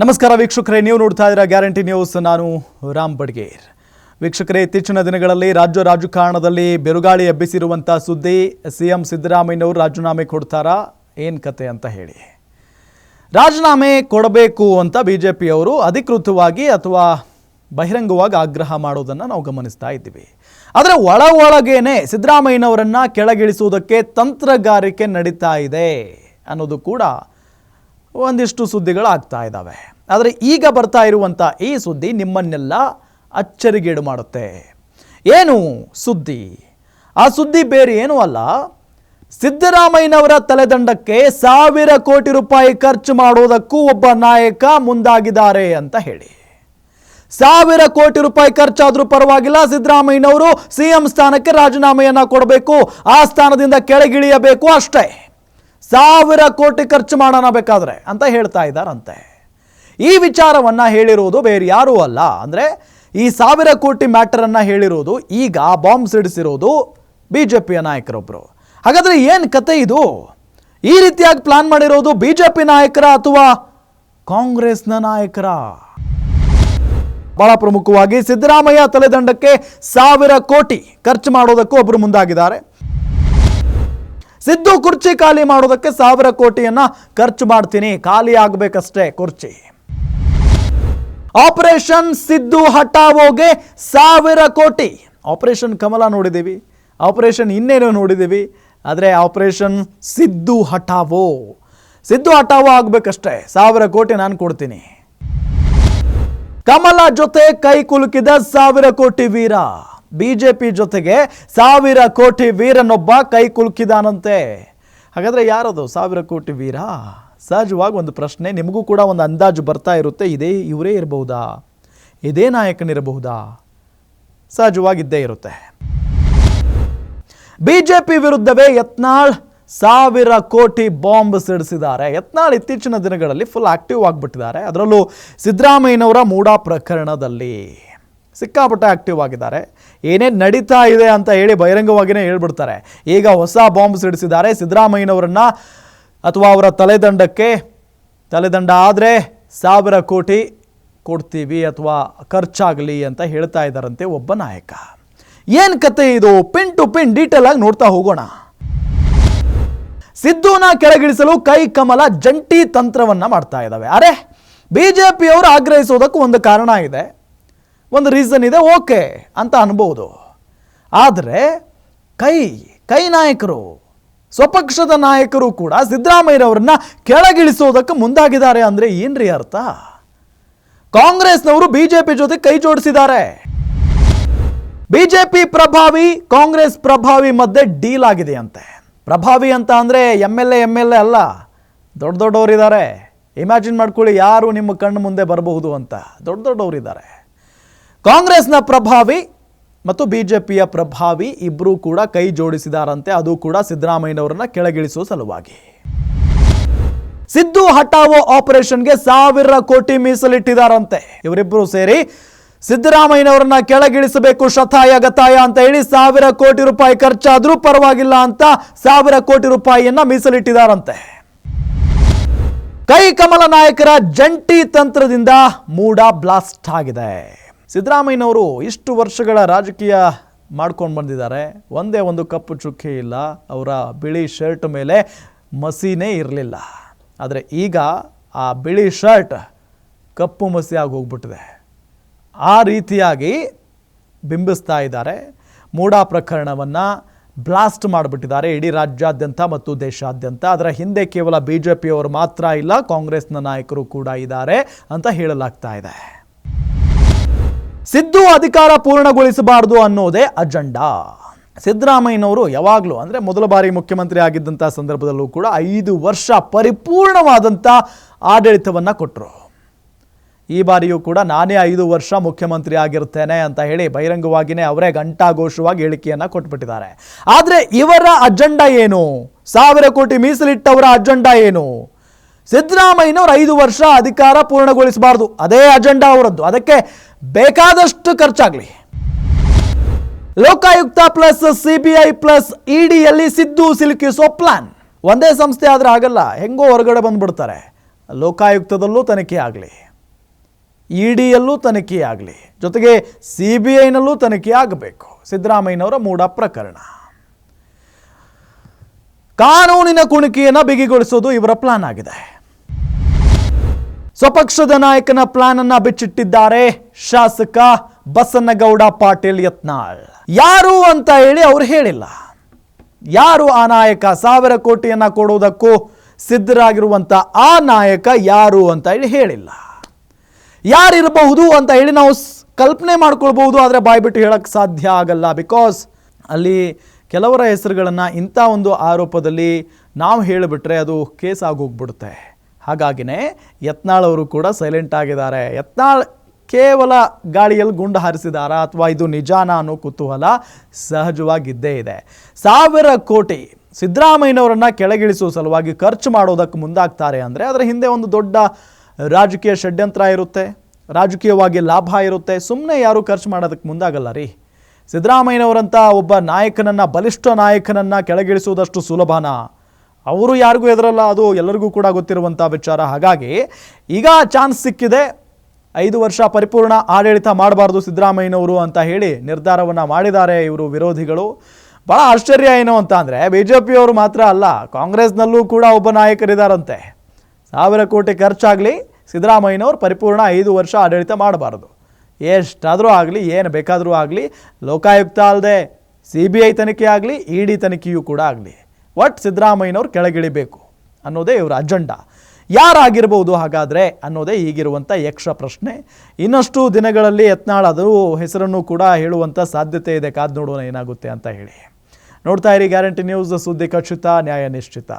ನಮಸ್ಕಾರ ವೀಕ್ಷಕರೇ, ನೀವು ನೋಡ್ತಾ ಇದ್ದೀರಾ ಗ್ಯಾರಂಟಿ ನ್ಯೂಸ್. ನಾನು ರಾಮ್ ಬಡ್ಗೇರ್. ವೀಕ್ಷಕರೇ, ಇತ್ತೀಚಿನ ದಿನಗಳಲ್ಲಿ ರಾಜ್ಯ ರಾಜಕಾರಣದಲ್ಲಿ ಬಿರುಗಾಳಿ ಎಬ್ಬಿಸಿರುವಂಥ ಸುದ್ದಿ ಸಿ ಎಂ ಸಿದ್ದರಾಮಯ್ಯನವರು ರಾಜೀನಾಮೆ ಕೊಡ್ತಾರಾ, ಏನು ಕತೆ ಅಂತ ಹೇಳಿ. ರಾಜೀನಾಮೆ ಕೊಡಬೇಕು ಅಂತ ಬಿ ಜೆ ಪಿಯವರು ಅಧಿಕೃತವಾಗಿ ಅಥವಾ ಬಹಿರಂಗವಾಗಿ ಆಗ್ರಹ ಮಾಡೋದನ್ನು ನಾವು ಗಮನಿಸ್ತಾ ಇದ್ದೀವಿ. ಆದರೆ ಒಳ ಒಳಗೇನೆ ಸಿದ್ದರಾಮಯ್ಯನವರನ್ನು ಕೆಳಗಿಳಿಸುವುದಕ್ಕೆ ತಂತ್ರಗಾರಿಕೆ ನಡೀತಾ ಇದೆ ಅನ್ನೋದು ಕೂಡ ಒಂದಿಷ್ಟು ಸುದ್ದಿಗಳು ಆಗ್ತಾ ಇದ್ದಾವೆ ಆದರೆ ಈಗ ಬರ್ತಾ ಇರುವಂಥ ಈ ಸುದ್ದಿ ನಿಮ್ಮನ್ನೆಲ್ಲ ಅಚ್ಚರಿಗೇಡು ಮಾಡುತ್ತೆ. ಏನು ಸುದ್ದಿ? ಆ ಸುದ್ದಿ ಬೇರೆ ಏನೂ ಅಲ್ಲ. ಸಿದ್ದರಾಮಯ್ಯನವರ ತಲೆದಂಡಕ್ಕೆ ಸಾವಿರ ಕೋಟಿ ರೂಪಾಯಿ ಖರ್ಚು ಮಾಡೋದಕ್ಕೂ ಒಬ್ಬ ನಾಯಕ ಮುಂದಾಗಿದ್ದಾರೆ ಅಂತ ಹೇಳಿ. ಸಾವಿರ ಕೋಟಿ ರೂಪಾಯಿ ಖರ್ಚಾದರೂ ಪರವಾಗಿಲ್ಲ, ಸಿದ್ದರಾಮಯ್ಯನವರು ಸಿಎಂ ಸ್ಥಾನಕ್ಕೆ ರಾಜೀನಾಮೆಯನ್ನ ಕೊಡಬೇಕು, ಆ ಸ್ಥಾನದಿಂದ ಕೆಳಗಿಳಿಯಬೇಕು ಅಷ್ಟೇ. ಸಾವಿರ ಕೋಟಿ ಖರ್ಚು ಮಾಡೋಣ ಬೇಕಾದರೆ ಅಂತ ಹೇಳ್ತಾ ಇದ್ದಾರಂತೆ. ಈ ವಿಚಾರವನ್ನು ಹೇಳಿರುವುದು ಬೇರೆ ಯಾರೂ ಅಲ್ಲ. ಅಂದರೆ ಈ ಸಾವಿರ ಕೋಟಿ ಮ್ಯಾಟರನ್ನು ಹೇಳಿರೋದು ಈಗ ಬಾಂಬ್ ಸಿಡಿಸಿರೋದು ಪಿಯ ನಾಯಕರೊಬ್ಬರು ಹಾಗಾದರೆ ಏನು ಕತೆ ಇದು? ಈ ರೀತಿಯಾಗಿ ಪ್ಲಾನ್ ಮಾಡಿರೋದು ಬಿ ಜೆ ಪಿ ನಾಯಕರ ಅಥವಾ ಕಾಂಗ್ರೆಸ್ನ ನಾಯಕರ? ಬಹಳ ಪ್ರಮುಖವಾಗಿ ಸಿದ್ದರಾಮಯ್ಯ ತಲೆದಂಡಕ್ಕೆ ಸಾವಿರ ಕೋಟಿ ಖರ್ಚು ಮಾಡೋದಕ್ಕೂ ಒಬ್ಬರು ಮುಂದಾಗಿದ್ದಾರೆ. ಸಿದ್ದು ಕುರ್ಚಿ ಖಾಲಿ ಮಾಡೋದಕ್ಕೆ ಸಾವಿರ ಕೋಟಿಯನ್ನ ಖರ್ಚು ಮಾಡ್ತೀನಿ. ಖಾಲಿ ಆಗ್ಬೇಕಷ್ಟೇ ಕುರ್ಚಿ. ಆಪರೇಷನ್ ಸಿದ್ದು ಹಟಾವೋಗೆ ಸಾವಿರ ಕೋಟಿ. ಆಪರೇಷನ್ ಕಮಲ ನೋಡಿದ್ದೀವಿ. ಆಪರೇಷನ್ ಇನ್ನೇನೋ ನೋಡಿದ್ದೀವಿ. ಆದರೆ ಆಪರೇಷನ್ ಸಿದ್ದು ಹಟಾವೋ ಸಿದ್ದು ಹಟಾವೋ ಆಗಬೇಕಷ್ಟೇ. ಸಾವಿರ ಕೋಟಿ ನಾನು ಕೊಡ್ತೀನಿ. ಕಮಲ ಜೊತೆ ಕೈ ಕುಲುಕಿದ ಸಾವಿರ ಕೋಟಿ ವೀರ. ಬಿಜೆಪಿ ಜೊತೆಗೆ ಸಾವಿರ ಕೋಟಿ ವೀರನೊಬ್ಬ ಕೈ ಕುಲುಕಿದಾನಂತೆ. ಹಾಗಾದರೆ ಯಾರದು ಸಾವಿರ ಕೋಟಿ ವೀರ? ಸಹಜವಾಗಿ ಒಂದು ಪ್ರಶ್ನೆ, ನಿಮಗೂ ಕೂಡ ಒಂದು ಅಂದಾಜು ಬರ್ತಾ ಇರುತ್ತೆ. ಇದೇ ಇವರೇ ಇರಬಹುದಾ? ಇದೇ ನಾಯಕನಿರಬಹುದಾ? ಸಹಜವಾಗಿದ್ದೇ ಇರುತ್ತೆ. ಬಿಜೆಪಿ ವಿರುದ್ಧವೇ ಯತ್ನಾಳ್ ಸಾವಿರ ಕೋಟಿ ಬಾಂಬ್ ಸಿಡಿಸಿದ್ದಾರೆ. ಯತ್ನಾಳ್ ಇತ್ತೀಚಿನ ದಿನಗಳಲ್ಲಿ ಫುಲ್ ಆಕ್ಟಿವ್ ಆಗಿಬಿಟ್ಟಿದ್ದಾರೆ. ಅದರಲ್ಲೂ ಸಿದ್ದರಾಮಯ್ಯನವರ ಮೂಡಾ ಪ್ರಕರಣದಲ್ಲಿ. ಸಿಕ್ಕಾಪಟ್ಟೆ ಆಕ್ಟಿವ್ ಆಗಿದ್ದಾರೆ. ಏನೇನು ನಡೀತಾ ಇದೆ ಅಂತ ಹೇಳಿ ಬಹಿರಂಗವಾಗಿಯೇ ಹೇಳ್ಬಿಡ್ತಾರೆ. ಈಗ ಹೊಸ ಬಾಂಬ್ ಸಿಡಿಸಿದ್ದಾರೆ. ಸಿದ್ದರಾಮಯ್ಯನವರನ್ನು ಅಥವಾ ಅವರ ತಲೆದಂಡಕ್ಕೆ, ತಲೆದಂಡ ಆದರೆ ಸಾವಿರ ಕೋಟಿ ಕೊಡ್ತೀವಿ ಅಥವಾ ಖರ್ಚಾಗಲಿ ಅಂತ ಹೇಳ್ತಾ ಇದ್ದಾರಂತೆ ಒಬ್ಬ ನಾಯಕ. ಏನು ಕತೆ ಇದು? ಪಿನ್ ಟು ಪಿನ್ ಡೀಟೇಲ್ ಆಗಿ ನೋಡ್ತಾ ಹೋಗೋಣ. ಸಿದ್ದುನ ಕೆಳಗಿಳಿಸಲು ಕೈ ಕಮಲ ಜಂಟಿ ತಂತ್ರವನ್ನ ಮಾಡ್ತಾ ಇದ್ದಾವೆ. ಅರೆ, ಬಿಜೆಪಿಯವರು ಆಗ್ರಹಿಸೋದಕ್ಕೂ ಒಂದು ಕಾರಣ ಇದೆ. ಒಂದು ರೀಸನ್ ಇದೆ ಓಕೆ ಅಂತ ಅನ್ಬೋದು. ಆದರೆ ಕೈ ಕೈ ನಾಯಕರು, ಸ್ವಪಕ್ಷದ ನಾಯಕರು ಕೂಡ ಸಿದ್ದರಾಮಯ್ಯರವ್ರನ್ನ ಕೆಳಗಿಳಿಸೋದಕ್ಕೆ ಮುಂದಾಗಿದ್ದಾರೆ ಅಂದರೆ ಏನ್ರಿ ಅರ್ಥ? ಕಾಂಗ್ರೆಸ್ನವರು ಬಿ ಜೆ ಪಿ ಜೊತೆ ಕೈ ಜೋಡಿಸಿದ್ದಾರೆ. ಬಿ ಜೆ ಪಿ ಪ್ರಭಾವಿ, ಕಾಂಗ್ರೆಸ್ ಪ್ರಭಾವಿ ಮಧ್ಯೆ ಡೀಲ್ ಆಗಿದೆಯಂತೆ. ಪ್ರಭಾವಿ ಅಂತ ಅಂದರೆ M L A, M L A ಅಲ್ಲ, ದೊಡ್ಡ ದೊಡ್ಡವರಿದ್ದಾರೆ. ಇಮ್ಯಾಜಿನ್ ಮಾಡ್ಕೊಳ್ಳಿ ಯಾರು ನಿಮ್ಮ ಕಣ್ಣು ಮುಂದೆ ಬರಬಹುದು ಅಂತ. ದೊಡ್ಡ ದೊಡ್ಡವರಿದ್ದಾರೆ. ಕಾಂಗ್ರೆಸ್ನ ಪ್ರಭಾವಿ ಮತ್ತು ಬಿ ಜೆ ಪಿಯ ಪ್ರಭಾವಿ ಇಬ್ಬರೂ ಕೂಡ ಕೈ ಜೋಡಿಸಿದಾರಂತೆ. ಅದು ಕೂಡ ಸಿದ್ದರಾಮಯ್ಯನವರನ್ನ ಕೆಳಗಿಳಿಸುವ ಸಲುವಾಗಿ. ಸಿದ್ದು ಹಟಾವೋ ಆಪರೇಷನ್ಗೆ ಸಾವಿರ ಕೋಟಿ ಮೀಸಲಿಟ್ಟಿದಾರಂತೆ. ಇವರಿಬ್ಬರು ಸೇರಿ ಸಿದ್ದರಾಮಯ್ಯನವರನ್ನ ಕೆಳಗಿಳಿಸಬೇಕು, ಶತಾಯ ಗತಾಯ ಅಂತ ಹೇಳಿ ಸಾವಿರ ಕೋಟಿ ರೂಪಾಯಿ ಖರ್ಚಾದ್ರೂ ಪರವಾಗಿಲ್ಲ ಅಂತ ಸಾವಿರ ಕೋಟಿ ರೂಪಾಯಿಯನ್ನ ಮೀಸಲಿಟ್ಟಿದಾರಂತೆ. ಕೈ ಕಮಲ ನಾಯಕರ ಜಂಟಿ ತಂತ್ರದಿಂದ ಮೂಡ ಬ್ಲಾಸ್ಟ್ ಆಗಿದೆ. ಸಿದ್ದರಾಮಯ್ಯನವರು ಇಷ್ಟು ವರ್ಷಗಳ ರಾಜಕೀಯ ಮಾಡ್ಕೊಂಡು ಬಂದಿದ್ದಾರೆ. ಒಂದೇ ಒಂದು ಕಪ್ಪು ಚುಕ್ಕೆ ಇಲ್ಲ. ಅವರ ಬಿಳಿ ಶರ್ಟ್ ಮೇಲೆ ಮಸಿನೇ ಇರಲಿಲ್ಲ. ಆದರೆ ಈಗ ಆ ಬಿಳಿ ಶರ್ಟ್ ಕಪ್ಪು ಮಸಿ ಆಗಿ ಹೋಗ್ಬಿಟ್ಟಿದೆ. ಆ ರೀತಿಯಾಗಿ ಬಿಂಬಿಸ್ತಾ ಇದ್ದಾರೆ. ಮೂಡಾ ಪ್ರಕರಣವನ್ನು ಬ್ಲಾಸ್ಟ್ ಮಾಡಿಬಿಟ್ಟಿದ್ದಾರೆ ಇಡೀ ರಾಜ್ಯಾದ್ಯಂತ ಮತ್ತು ದೇಶಾದ್ಯಂತ. ಅದರ ಹಿಂದೆ ಕೇವಲ ಬಿ ಜೆ ಪಿಯವರು ಮಾತ್ರ ಇಲ್ಲ, ಕಾಂಗ್ರೆಸ್ನ ನಾಯಕರು ಕೂಡ ಇದ್ದಾರೆ ಅಂತ ಹೇಳಲಾಗ್ತಾ ಇದೆ. ಸಿದ್ದು ಅಧಿಕಾರ ಪೂರ್ಣಗೊಳಿಸಬಾರದು ಅನ್ನೋದೇ ಅಜೆಂಡಾ. ಸಿದ್ದರಾಮಯ್ಯನವರು ಯಾವಾಗಲೂ ಅಂದರೆ ಮೊದಲ ಬಾರಿ ಮುಖ್ಯಮಂತ್ರಿ ಆಗಿದ್ದಂಥ ಸಂದರ್ಭದಲ್ಲೂ ಕೂಡ ಐದು ವರ್ಷ ಪರಿಪೂರ್ಣವಾದಂಥ ಆಡಳಿತವನ್ನು ಕೊಟ್ಟರು ಈ ಬಾರಿಯೂ ಕೂಡ ನಾನೇ ಐದು ವರ್ಷ ಮುಖ್ಯಮಂತ್ರಿ ಆಗಿರ್ತೇನೆ ಅಂತ ಹೇಳಿ ಬಹಿರಂಗವಾಗಿಯೇ ಅವರೇ ಘಂಟಾಘೋಷವಾಗಿ ಹೇಳಿಕೆಯನ್ನು ಕೊಟ್ಬಿಟ್ಟಿದ್ದಾರೆ. ಆದರೆ ಇವರ ಅಜೆಂಡಾ ಏನು? ಸಾವಿರ ಕೋಟಿ ಮೀಸಲಿಟ್ಟವರ ಅಜೆಂಡಾ ಏನು? ಸಿದ್ದರಾಮಯ್ಯನವರು ಐದು ವರ್ಷ ಅಧಿಕಾರ ಪೂರ್ಣಗೊಳಿಸಬಾರ್ದು. ಅದೇ ಅಜೆಂಡಾ ಅವರದ್ದು. ಅದಕ್ಕೆ ಬೇಕಾದಷ್ಟು ಖರ್ಚಾಗಲಿ. ಲೋಕಾಯುಕ್ತ ಪ್ಲಸ್ ಸಿಬಿಐ ಪ್ಲಸ್ ಇಡಿಯಲ್ಲಿ ಸಿದ್ದು ಸಿಲುಕಿಸೋ ಪ್ಲಾನ್. ಒಂದೇ ಸಂಸ್ಥೆ ಆದರೆ ಆಗಲ್ಲ, ಹೆಂಗೋ ಹೊರಗಡೆ ಬಂದ್ಬಿಡ್ತಾರೆ. ಲೋಕಾಯುಕ್ತದಲ್ಲೂ ತನಿಖೆ ಆಗಲಿ. ಇಡಿಯಲ್ಲೂ ಡಿಯಲ್ಲೂ ತನಿಖೆ ಆಗಲಿ. ಜೊತೆಗೆ ಸಿ ಬಿ ಐನಲ್ಲೂ ತನಿಖೆ ಆಗಬೇಕು. ಸಿದ್ದರಾಮಯ್ಯನವರ ಮೂಡ ಪ್ರಕರಣ. ಕಾನೂನಿನ ಕುಣಿಕೆಯನ್ನು ಬಿಗಿಗೊಳಿಸೋದು ಇವರ ಪ್ಲಾನ್ ಆಗಿದೆ. ಸ್ವಪಕ್ಷದ ನಾಯಕನ ಪ್ಲಾನ್ ಅನ್ನ ಬಿಚ್ಚಿಟ್ಟಿದ್ದಾರೆ ಶಾಸಕ ಬಸನಗೌಡ ಪಾಟೀಲ್ ಯತ್ನಾಳ್. ಯಾರು ಅಂತ ಹೇಳಿ ಅವ್ರು ಹೇಳಿಲ್ಲ. ಯಾರು ಆ ನಾಯಕ? ಸಾವಿರ ಕೋಟಿಯನ್ನ ಕೊಡುವುದಕ್ಕೂ ಸಿದ್ಧರಾಗಿರುವಂತ ಆ ನಾಯಕ ಯಾರು ಅಂತ ಹೇಳಿ ಹೇಳಿಲ್ಲ. ಯಾರಿರಬಹುದು ಅಂತ ಹೇಳಿ ನಾವು ಕಲ್ಪನೆ ಮಾಡ್ಕೊಳ್ಬಹುದು, ಆದರೆ ಬಾಯ್ಬಿಟ್ಟು ಹೇಳಕ್ಕೆ ಸಾಧ್ಯ ಆಗಲ್ಲ. ಬಿಕಾಸ್ ಅಲ್ಲಿ ಕೆಲವರ ಹೆಸರುಗಳನ್ನು ಇಂಥ ಒಂದು ಆರೋಪದಲ್ಲಿ ನಾವು ಹೇಳಿಬಿಟ್ರೆ ಅದು ಕೇಸ್ ಆಗೋಗ್ಬಿಡುತ್ತೆ. ಹಾಗಾಗಿನೇ ಯತ್ನಾಳ್ ಅವರು ಕೂಡ ಸೈಲೆಂಟ್ ಆಗಿದ್ದಾರೆ. ಯತ್ನಾಳ್ ಕೇವಲ ಗಾಳಿಯಲ್ಲಿ ಗುಂಡು ಹಾರಿಸಿದಾರ ಅಥವಾ ಇದು ನಿಜಾನ ಅನ್ನೋ ಕುತೂಹಲ ಸಹಜವಾಗಿದ್ದೇ ಇದೆ. ಸಾವಿರ ಕೋಟಿ ಸಿದ್ದರಾಮಯ್ಯನವರನ್ನ ಕೆಳಗಿಳಿಸುವ ಸಲುವಾಗಿ ಖರ್ಚು ಮಾಡೋದಕ್ಕೆ ಮುಂದಾಗ್ತಾರೆ ಅಂದರೆ ಅದರ ಹಿಂದೆ ಒಂದು ದೊಡ್ಡ ರಾಜಕೀಯ ಷಡ್ಯಂತ್ರ ಇರುತ್ತೆ, ರಾಜಕೀಯವಾಗಿ ಲಾಭ ಇರುತ್ತೆ. ಸುಮ್ಮನೆ ಯಾರು ಖರ್ಚು ಮಾಡೋದಕ್ಕೆ ಮುಂದಾಗಲ್ಲ ರೀ. ಸಿದ್ದರಾಮಯ್ಯನವರಂಥ ಒಬ್ಬ ನಾಯಕನನ್ನು, ಬಲಿಷ್ಠ ನಾಯಕನನ್ನು ಕೆಳಗಿಳಿಸುವುದಷ್ಟು ಸುಲಭನಾ? ಅವರು ಯಾರಿಗೂ ಎದುರಲ್ಲ ಅದು ಎಲ್ಲರಿಗೂ ಕೂಡ ಗೊತ್ತಿರುವಂಥ ವಿಚಾರ. ಹಾಗಾಗಿ ಈಗ ಚಾನ್ಸ್ ಸಿಕ್ಕಿದೆ. ಐದು ವರ್ಷ ಪರಿಪೂರ್ಣ ಆಡಳಿತ ಮಾಡಬಾರ್ದು ಸಿದ್ದರಾಮಯ್ಯನವರು ಅಂತ ಹೇಳಿ ನಿರ್ಧಾರವನ್ನು ಮಾಡಿದ್ದಾರೆ ಇವರು ವಿರೋಧಿಗಳು. ಭಾಳ ಆಶ್ಚರ್ಯ ಏನು ಅಂತ ಅಂದರೆ ಬಿ ಜೆ ಪಿಯವರು ಮಾತ್ರ ಅಲ್ಲ, ಕಾಂಗ್ರೆಸ್ನಲ್ಲೂ ಕೂಡ ಒಬ್ಬ ನಾಯಕರಿದ್ದಾರಂತೆ ಸಾವಿರ ಕೋಟಿ ಖರ್ಚಾಗಲಿ ಸಿದ್ದರಾಮಯ್ಯನವರು ಪರಿಪೂರ್ಣ ಐದು ವರ್ಷ ಆಡಳಿತ ಮಾಡಬಾರ್ದು. ಎಷ್ಟಾದರೂ ಆಗಲಿ, ಏನು ಬೇಕಾದರೂ ಆಗಲಿ, ಲೋಕಾಯುಕ್ತ ಅಲ್ಲದೆ ಸಿ ಬಿ ಐ ತನಿಖೆ ಆಗಲಿ, ಇ ಡಿ ತನಿಖೆಯೂ ಕೂಡ ಆಗಲಿ. ಒಟ್ಟು ಸಿದ್ದರಾಮಯ್ಯನವ್ರು ಕೆಳಗಿಳಿಬೇಕು ಅನ್ನೋದೇ ಇವರ ಅಜೆಂಡಾ. ಯಾರಾಗಿರ್ಬೋದು ಹಾಗಾದರೆ ಅನ್ನೋದೇ ಈಗಿರುವಂಥ ಯಕ್ಷ ಪ್ರಶ್ನೆ. ಇನ್ನಷ್ಟು ದಿನಗಳಲ್ಲಿ ಯತ್ನಾಳ್ ಅದು ಹೆಸರನ್ನು ಕೂಡ ಹೇಳುವಂಥ ಸಾಧ್ಯತೆ ಇದೆ, ಕಾದು ನೋಡೋಣ ಏನಾಗುತ್ತೆ ಅಂತ ಹೇಳಿ. ನೋಡ್ತಾ ಇರಿ ಗ್ಯಾರಂಟಿ ನ್ಯೂಸ್, ಸುದ್ದಿ ಖಚಿತ, ನ್ಯಾಯ ನಿಶ್ಚಿತ.